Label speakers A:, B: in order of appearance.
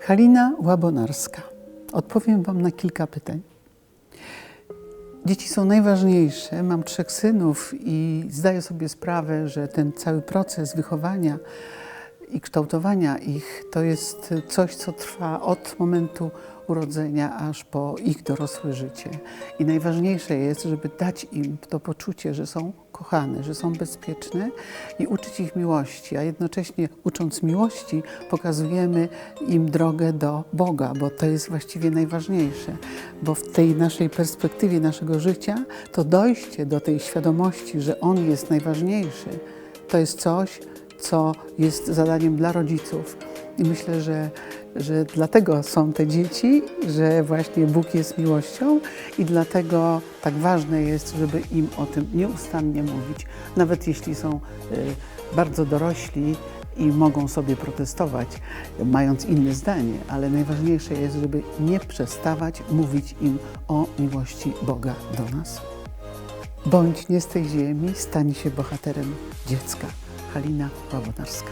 A: Halina Łabonarska. Odpowiem Wam na kilka pytań. Dzieci są najważniejsze. Mam trzech synów i zdaję sobie sprawę, że ten cały proces wychowania i kształtowania ich to jest coś, co trwa od momentu urodzenia aż po ich dorosłe życie. I najważniejsze jest, żeby dać im to poczucie, że są kochane, że są bezpieczne i uczyć ich miłości, a jednocześnie ucząc miłości pokazujemy im drogę do Boga, bo to jest właściwie najważniejsze, bo w tej naszej perspektywie naszego życia to dojście do tej świadomości, że On jest najważniejszy, to jest coś, co jest zadaniem dla rodziców. I myślę, że, że dlatego są te dzieci, że właśnie Bóg jest miłością i dlatego tak ważne jest, żeby im o tym nieustannie mówić, nawet jeśli są y, bardzo dorośli i mogą sobie protestować, mając inne zdanie, ale najważniejsze jest, żeby nie przestawać mówić im o miłości Boga do nas. Bądź nie z tej ziemi, stań się bohaterem dziecka. Halina Łabonarska.